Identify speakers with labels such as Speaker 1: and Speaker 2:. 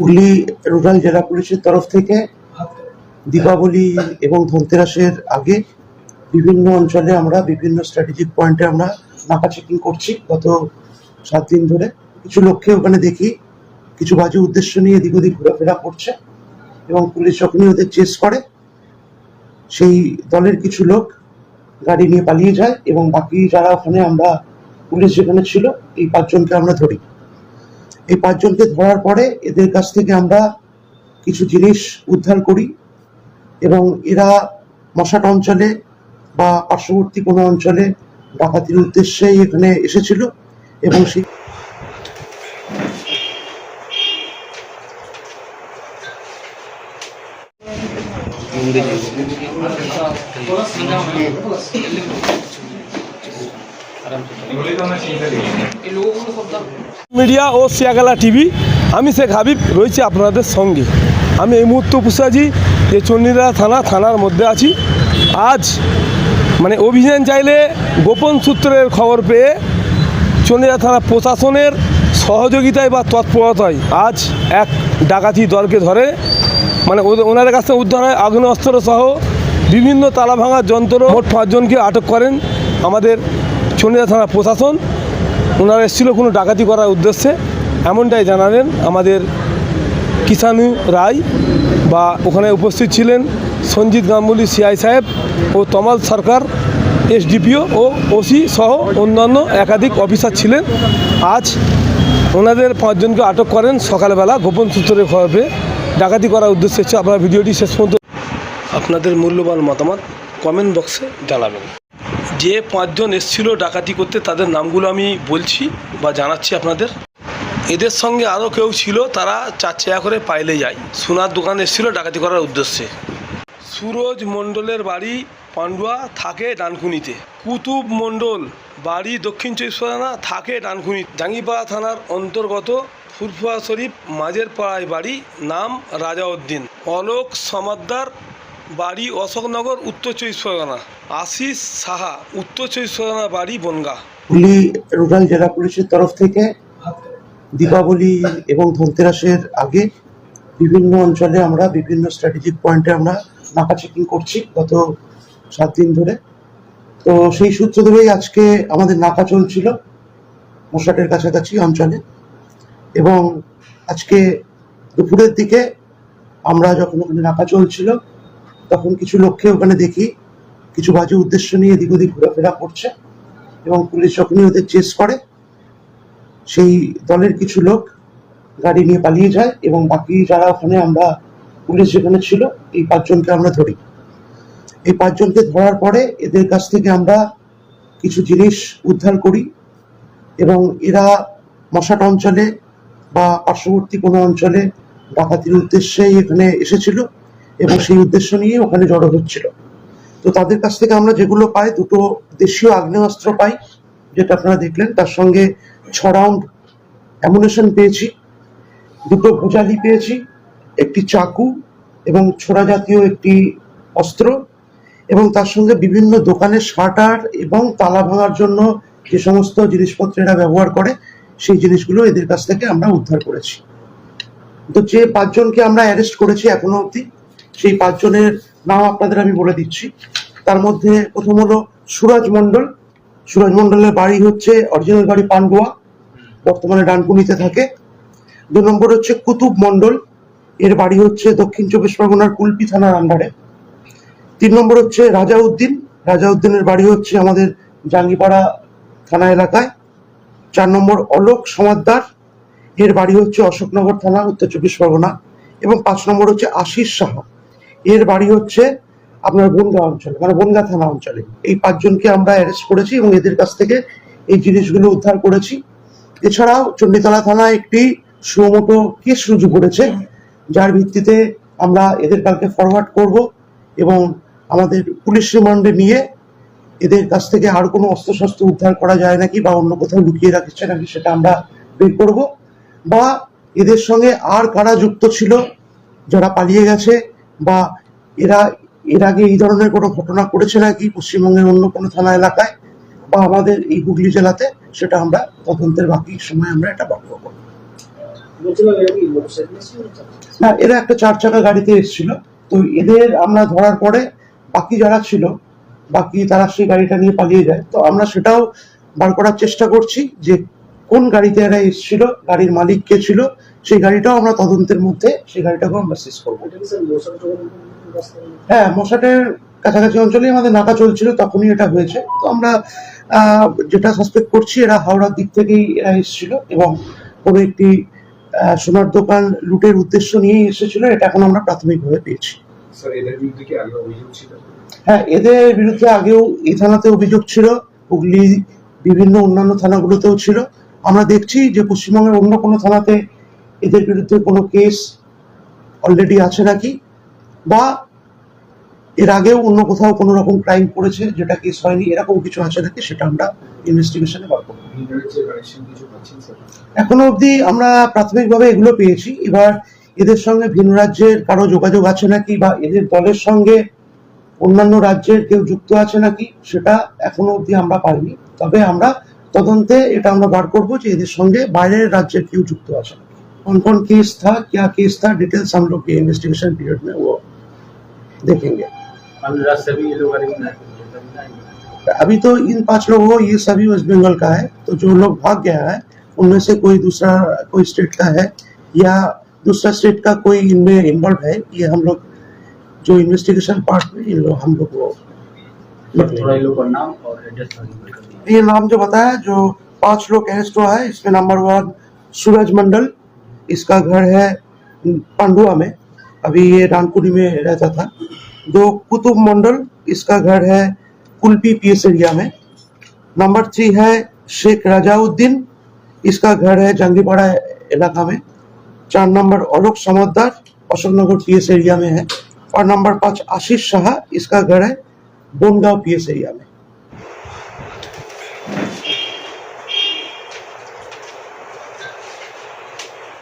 Speaker 1: Hooghly rural জেলা পুলিশের তরফ থেকে দীপাবলি এবং ধনতেরাসের আগে বিভিন্ন অঞ্চলে আমরা বিভিন্ন স্ট্র্যাটেজিক পয়েন্টে আমরা নাকা চেকিং করছি গত সাত দিন ধরে। কিছু লক্ষ্যে ওখানে দেখি কিছু বাজে উদ্দেশ্য নিয়ে এদিক ওদিক ঘোরাফেরা করছে এবং পুলিশ যখনই ওদের চেস করে, সেই দলের কিছু লোক গাড়ি নিয়ে পালিয়ে যায় এবং বাকি যারা ওখানে আমরা পুলিশ যেখানে ছিল, এই পাঁচজনকে আমরা ধরি। এই পাঁচজনকে ধরার পরে এদের কাছ থেকে আমরা কিছু জিনিস উদ্ধার করি এবং এরা মশাট অঞ্চলে বা পার্শ্ববর্তী কোনো অঞ্চলে ডাকাতির উদ্দেশ্যেই এখানে এসেছিল এবং সেই
Speaker 2: মিডিয়া ও সিয়াগালা টিভি, আমি শেখ হাবিব, রয়েছি আপনাদের সঙ্গে। আমি এই মুহূর্তে উপস্থিত আছি, যে চন্ডীদা থানা, থানার মধ্যে আছি। আজ মানে অভিযান চাইলে গোপন সূত্রের খবর পেয়ে চন্ডীদা থানা প্রশাসনের সহযোগিতায় বা তৎপরতায় আজ এক ডাকাতি দলকে ধরে মানে ওনাদের কাছে উদ্ধার হয় আগ্নেয়াস্ত্র সহ বিভিন্ন তালা ভাঙার যন্ত্র। মোট পাঁচজনকে আটক করেন আমাদের চন্ডীদা থানা প্রশাসন, ওনারা এসেছিল কোনো ডাকাতি করার উদ্দেশ্যে, এমনটাই জানালেন আমাদের কিষানু রায় বা ওখানে উপস্থিত ছিলেন সঞ্জিত গাঙ্গুলি, সিআই সাহেব ও তমাল সরকার, এসডিপিও ও ওসি সহ অন্যান্য একাধিক অফিসার ছিলেন। আজ ওনাদের পাঁচজনকে আটক করেন সকালবেলা গোপন সূত্রে খবর ডাকাতি করার উদ্দেশ্যে। আপনারা ভিডিওটি শেষ পর্যন্ত আপনাদের মূল্যবান মতামত কমেন্ট বক্সে জানাবেন। যে পাঁচজন এসেছিল ডাকাতি করতে, তাদের নামগুলো আমি বলছি বা জানাচ্ছি আপনাদের। এদের সঙ্গে আরও কেউ ছিল, তারা চার চাকা করে পাইলে যায়। সোনার দোকান এসেছিল ডাকাতি করার উদ্দেশ্যে। সুরজ মণ্ডলের বাড়ি পান্ডুয়া থাকে ডানকুনিতে। কুতুব মণ্ডল বাড়ি দক্ষিণ চব্বিশ পরগনা থাকে ডানকুনি জাঙ্গিপাড়া থানার অন্তর্গত ফুরফুয়া শরীফ মাঝের পাড়ায় বাড়ি, নাম রাজাউদ্দিন। অলোক সমাদ্দার বাড়ি অশোকনগর, উত্তর চব্বিশ পরগনা। আশিস সাহা, উত্তর পরগনা বাড়ি, বনগা।
Speaker 1: হুগলি রুরাল জেলা পুলিশের তরফ থেকে দীপাবলি এবং ধনতেরাসের আগে বিভিন্ন অঞ্চলে আমরা বিভিন্ন স্ট্র্যাটেজিক পয়েন্টে আমরা নাকা চেকিং করছি গত সাত দিন ধরে। তো সেই সূত্র ধরেই আজকে আমাদের নাকা চলছিল মশাটের কাছাকাছি অঞ্চলে। এবং আজকে দুপুরের দিকে আমরা যখন ওখানে নাকা চলছিল, তখন কিছু লক্ষ্যে ওখানে দেখি। কিছু বাজে উদ্দেশ্য নিয়ে এদিক ওদিক ঘোরাফেরা করছে এবং পুলিশ যখনই ওদের চেস করে, সেই দলের কিছু লোক গাড়ি নিয়ে পালিয়ে যায় এবং বাকি যারা ওখানে আমরা, পুলিশ যেখানে ছিল, এই পাঁচজনকে আমরা ধরি। এই পাঁচজনকে ধরার পরে এদের কাছ থেকে আমরা কিছু জিনিস উদ্ধার করি এবং এরা মশাট অঞ্চলে বা পার্শ্ববর্তী কোনো অঞ্চলে ডাকাতির উদ্দেশ্যেই এখানে এসেছিল এবং সেই উদ্দেশ্য নিয়ে ওখানে জড়ো হচ্ছিল। তো তাদের কাছ থেকে আমরা যেগুলো পাই, দুটো দেশীয় আগ্নেয়াস্ত্র পাই, যেটা আপনারা দেখলেন। তার সঙ্গে ছ রাউন্ড অ্যামুনেশন পেয়েছি, দুটো ভুজালি পেয়েছি, একটি চাকু এবং ছোড়া জাতীয় একটি অস্ত্র এবং তার সঙ্গে বিভিন্ন দোকানের শাটার এবং তালা ভাঙার জন্য যে সমস্ত জিনিসপত্র এরা ব্যবহার করে, সেই জিনিসগুলো এদের কাছ থেকে আমরা উদ্ধার করেছি। তো যে পাঁচজনকে আমরা অ্যারেস্ট করেছি এখনও অবধি, সেই পাঁচজনের নাম আপনাদের আমি বলে দিচ্ছি। তার মধ্যে প্রথম হলো সুরজ মণ্ডল। সুরজ মণ্ডলের বাড়ি হচ্ছে অরিজিনাল বাড়ি পান্ডুয়া, বর্তমানে ডানকুনিতে থাকে। দু নম্বর হচ্ছে কুতুব মণ্ডল। এর বাড়ি হচ্ছে দক্ষিণ চব্বিশ পরগনার কুলপি থানার আন্ডারে। তিন নম্বর হচ্ছে রাজাউদ্দিন। রাজাউদ্দিনের বাড়ি হচ্ছে আমাদের জাঙ্গিপাড়া থানা এলাকায়। চার নম্বর অলোক সমাদ্দার। এর বাড়ি হচ্ছে অশোকনগর থানা, উত্তর চব্বিশ পরগনা। এবং পাঁচ নম্বর হচ্ছে আশিস সাহা। এর বাড়ি হচ্ছে আপনার বনগা অঞ্চলে মানে বনগা থানা অঞ্চলে। এই পাঁচজনকে আমরা অ্যারেস্ট করেছি এবং এদের কাছ থেকে এই জিনিসগুলো উদ্ধার করেছি। এছাড়াও চণ্ডীতলা থানায় একটি সুমোটো কেস রুজু করেছে, যার ভিত্তিতে আমরা এদের কালকে ফরওয়ার্ড করব এবং আমাদের পুলিশ রিমান্ডে নিয়ে এদের কাছ থেকে আর কোনো অস্ত্রশস্ত্র উদ্ধার করা যায় নাকি বা অন্য কোথাও লুকিয়ে রাখছে নাকি সেটা আমরা বের করব। বা এদের সঙ্গে আর কারা যুক্ত ছিল, যারা পালিয়ে গেছে বা এরা, এর আগে এই ধরনের কোনো ঘটনা করেছে নাকি পশ্চিমবঙ্গের অন্য কোনো থানা এলাকায়? বা আমাদের এই হুগলি জেলাতে সেটা আমরা তদন্তের বাকি সময় আমরা এটা বার করব। না, এরা একটা চার চাকা গাড়িতে এসেছিল। তো এদের আমরা ধরার পরে বাকি যারা ছিল, বাকি তারা সেই গাড়িটা নিয়ে পালিয়ে যায়। তো আমরা সেটাও বার করার চেষ্টা করছি যে কোন গাড়িতে এরা এসেছিল, গাড়ির মালিক কে ছিল সেই গাড়িটাও আমরা তদন্তের মধ্যে সেই গাড়িটাকেও আমরা শেষ করব। হ্যাঁ মশাটের কাছাকাছি অঞ্চলেই আমাদের নাকা চলছিল তখনই এটা হয়েছে। তো আমরা যেটা সাসপেক্ট করছি এরা হাওড়ার দিক থেকেই এরা এসেছিল এবং কোনো একটি সোনার দোকান লুটের উদ্দেশ্য নিয়েই এসেছিল এটা এখন আমরা প্রাথমিকভাবে পেয়েছি। হ্যাঁ এদের বিরুদ্ধে আগেও এই থানাতে অভিযোগ ছিল হুগলি বিভিন্ন অন্যান্য থানাগুলোতেও ছিল। আমরা দেখছি যে পশ্চিমবঙ্গের অন্য কোনো থানাতে এদের বিরুদ্ধে কোনো কেস অলরেডি আছে নাকি? বা এর আগেও অন্য কোথাও কোনো রকম ক্রাইম করেছে যেটা কেস হয়নি, এরকম কিছু আছে নাকি? সেটা আমরা ইনভেস্টিগেশনে বার করব। এখনও অবধি আমরা প্রাথমিকভাবে এগুলো পেয়েছি। এবার এদের সঙ্গে ভিন্ন রাজ্যের কারও যোগাযোগ আছে নাকি বা এদের দলের সঙ্গে অন্যান্য রাজ্যের কেউ যুক্ত আছে নাকি, সেটা এখনও অবধি আমরা পাইনি। তবে আমরা তদন্তে এটা আমরা বার করব যে এদের সঙ্গে বাইরের রাজ্যের কেউ যুক্ত আছে নাকি। कौन कौन केस था क्या केस था डिटेल्स हम लोग के इन्वेस्टिगेशन पीरियड में वो देखेंगे। अभी तो इन पाँच लोगों ये सभी वेस्ट बंगाल का है तो जो लोग भाग गया है उनमें से कोई दूसरा कोई स्टेट का है या दूसरा स्टेट का कोई इनमें इन्वॉल्व है ये हम लोग जो इन्वेस्टिगेशन पार्ट में इन लोग हम लोग ये नाम जो बताया जो पाँच लोग अरेस्ट हुआ है इसमें नंबर वन सूरज मंडल इसका घर है पांडुआ में। अभी ये रानपुरी में रहता था। दो कुतुब मंडल, इसका घर है कुल्पी पीएस एरिया में। नंबर थ्री है शेख रजाउद्दीन। इसका घर है जंगीपाड़ा इलाका में। चार number Alok Samaddar, Ashoknagar PS area में है। और नंबर पाँच आशीष शाह, इसका घर है बोनगांव पीएस एरिया में।